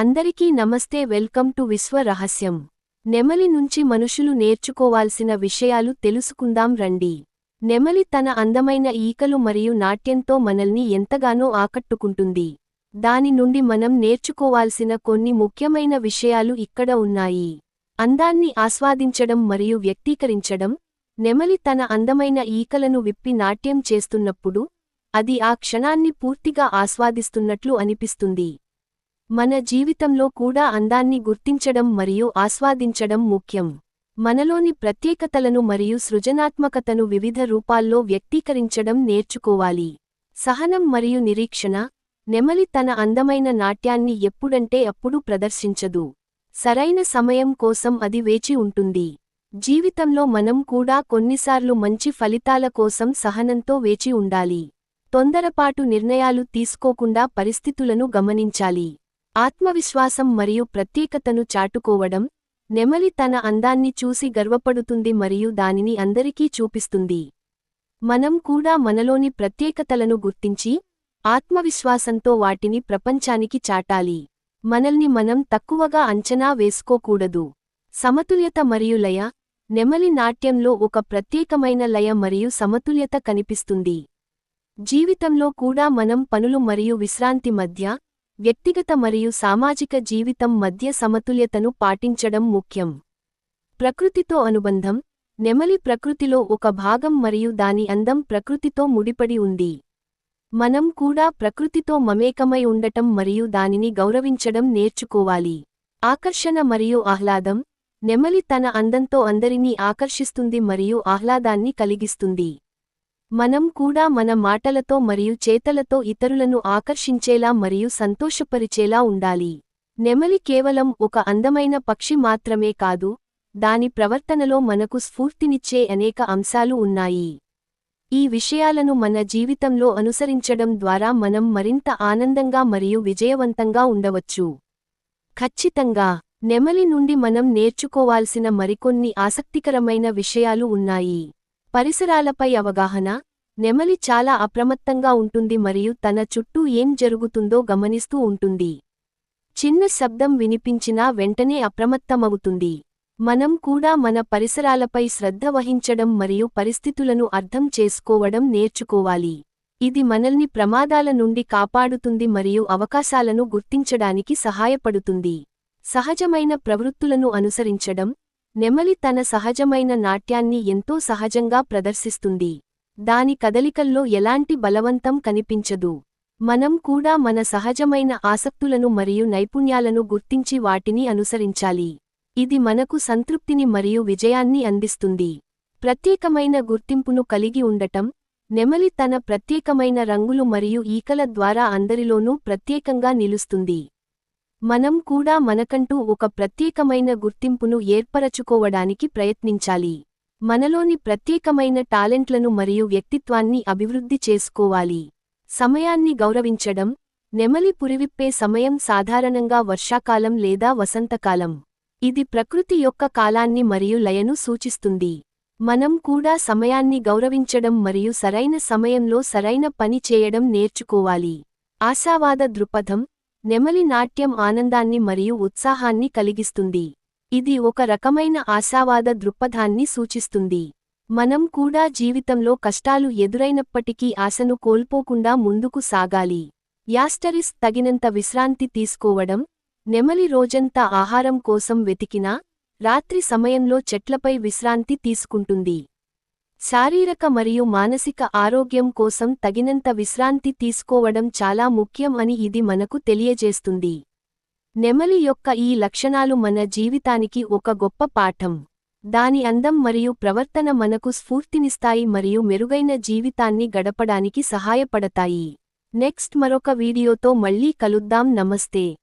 అందరికీ నమస్తే welcome to విశ్వ రహస్యం. నెమలి నుంచి మనుషులు నేర్చుకోవాల్సిన విషయాలు తెలుసుకుందాం రండి. నెమలి తన అందమైన ఈకలు మరియు నాట్యంతో మనల్ని ఎంతగానో ఆకట్టుకుంటుంది. దాని నుండి మనం నేర్చుకోవాల్సిన కొన్ని ముఖ్యమైన విషయాలు ఇక్కడ ఉన్నాయి. అందాన్ని ఆస్వాదించడం మరియు వ్యక్తీకరించడం. నెమలి తన అందమైన ఈకలను విప్పి నాట్యం చేస్తున్నప్పుడు అది ఆ క్షణాన్ని పూర్తిగా ఆస్వాదిస్తున్నట్లు అనిపిస్తుంది. మన జీవితంలో కూడా అందాన్ని గుర్తించడం మరియు ఆస్వాదించడం ముఖ్యం. మనలోని ప్రత్యేకతలను మరియు సృజనాత్మకతను వివిధ రూపాల్లో వ్యక్తీకరించడం నేర్చుకోవాలి. సహనం మరియు నిరీక్షణ నెమలి తన అందమైన నాట్యాన్ని ఎప్పుడంటే అప్పుడు ప్రదర్శించదు. సరైన సమయం కోసం అది వేచి ఉంటుంది. జీవితంలో మనం కూడా కొన్నిసార్లు మంచి ఫలితాల కోసం సహనంతో వేచి ఉండాలి. తొందరపాటు నిర్ణయాలు తీసుకోకుండా పరిస్థితులను గమనించాలి. ఆత్మవిశ్వాసం మరియు ప్రత్యేకతను చాటుకోవడం నెమలి తన అందాన్ని చూసి గర్వపడుతుంది మరియు దానిని అందరికీ చూపిస్తుంది. మనం కూడా మనలోని ప్రత్యేకతలను గుర్తించి ఆత్మవిశ్వాసంతో వాటిని ప్రపంచానికి చాటాలి. మనల్ని మనం తక్కువగా అంచనా వేసుకోకూడదు. సమతుల్యత మరియు లయ నెమలి నాట్యంలో ఒక ప్రత్యేకమైన లయ మరియు సమతుల్యత కనిపిస్తుంది. జీవితంలో కూడా మనం పనులు మరియు విశ్రాంతి మధ్య వ్యక్తిగత మరియు సామాజిక జీవితం మధ్య సమతుల్యతను పాటించడం ముఖ్యం. ప్రకృతితో అనుబంధం నెమలి ప్రకృతిలో ఒక భాగం మరియు దాని అందం ప్రకృతితో ముడిపడి ఉంది. మనం కూడా ప్రకృతితో మమేకమై ఉండటం మరియు దానిని గౌరవించడం నేర్చుకోవాలి. ఆకర్షణ మరియు ఆహ్లాదం నెమలి తన అందంతో అందరినీ ఆకర్షిస్తుంది మరియు ఆహ్లాదాన్ని కలిగిస్తుంది. మనం కూడా మన మాటలతో మరియు చేతలతో ఇతరులను ఆకర్షించేలా మరియు సంతోషపరిచేలా ఉండాలి. నెమలి కేవలం ఒక అందమైన పక్షి మాత్రమే కాదు దాని ప్రవర్తనలో మనకు స్ఫూర్తినిచ్చే అనేక అంశాలు ఉన్నాయి. ఈ విషయాలను మన జీవితంలో అనుసరించడం ద్వారా మనం మరింత ఆనందంగా మరియు విజయవంతంగా ఉండవచ్చు. ఖచ్చితంగా నెమలి నుండి మనం నేర్చుకోవాల్సిన మరికొన్ని ఆసక్తికరమైన విషయాలు ఉన్నాయి. పరిసరాలపై అవగాహన నెమలి చాలా అప్రమత్తంగా ఉంటుంది మరియు తన చుట్టూ ఏం జరుగుతుందో గమనిస్తూ ఉంటుంది. చిన్న శబ్దం వినిపించినా వెంటనే అప్రమత్తమవుతుంది. మనం కూడా మన పరిసరాలపై శ్రద్ధ వహించడం మరియు పరిస్థితులను అర్థం చేసుకోవడం నేర్చుకోవాలి. ఇది మనల్ని ప్రమాదాల నుండి కాపాడుతుంది మరియు అవకాశాలను గుర్తించడానికి సహాయపడుతుంది. సహజమైన ప్రవృత్తులను అనుసరించడం నెమలి తన సహజమైన నాట్యాన్ని ఎంతో సహజంగా ప్రదర్శిస్తుంది. దాని కదలికల్లో ఎలాంటి బలవంతం కనిపించదు. మనం కూడా మన సహజమైన ఆసక్తులను మరియు నైపుణ్యాలను గుర్తించి వాటిని అనుసరించాలి. ఇది మనకు సంతృప్తిని మరియు విజయాన్ని అందిస్తుంది. ప్రత్యేకమైన గుర్తింపును కలిగి ఉండటం నెమలి తన ప్రత్యేకమైన రంగులు మరియు ఈకల ద్వారా అందరిలోనూ ప్రత్యేకంగా నిలుస్తుంది. మనం కూడా మనకంటూ ఒక ప్రత్యేకమైన గుర్తింపును ఏర్పరచుకోవడానికి ప్రయత్నించాలి. మనలోని ప్రత్యేకమైన టాలెంట్లను మరియు వ్యక్తిత్వాన్ని అభివృద్ధి చేసుకోవాలి. సమయాన్ని గౌరవించడం నెమలి పురివిప్పే సమయం సాధారణంగా వర్షాకాలం లేదా వసంతకాలం. ఇది ప్రకృతి యొక్క కాలాన్ని మరియు లయను సూచిస్తుంది. మనం కూడా సమయాన్ని గౌరవించడం మరియు సరైన సమయంలో సరైన పని చేయడం నేర్చుకోవాలి. ఆశావాద దృక్పథం నెమలి నాట్యం ఆనందాన్ని మరియు ఉత్సాహాన్ని కలిగిస్తుంది. ఇది ఒక రకమైన ఆశావాద దృక్పథాన్ని సూచిస్తుంది. మనం కూడా జీవితంలో కష్టాలు ఎదురైనప్పటికీ ఆశను కోల్పోకుండా ముందుకు సాగాలి. యాస్టరిస్ తగినంత విశ్రాంతి తీసుకోవడం నెమలి రోజంతా ఆహారం కోసం వెతికినా రాత్రి సమయంలో చెట్లపై విశ్రాంతి తీసుకుంటుంది. శారీరక మరియు మానసిక ఆరోగ్యం కోసం తగినంత విశ్రాంతి తీసుకోవడం చాలా ముఖ్యం అని ఇది మనకు తెలియజేస్తుంది. నెమలి యొక్క ఈ లక్షణాలు మన జీవితానికి ఒక గొప్ప పాఠం. దాని అందం మరియు ప్రవర్తన మనకు స్ఫూర్తినిస్తాయి మరియు మెరుగైన జీవితాన్ని గడపడానికి సహాయపడతాయి. నెక్స్ట్ మరొక వీడియోతో మళ్ళీ కలుద్దాం. నమస్తే.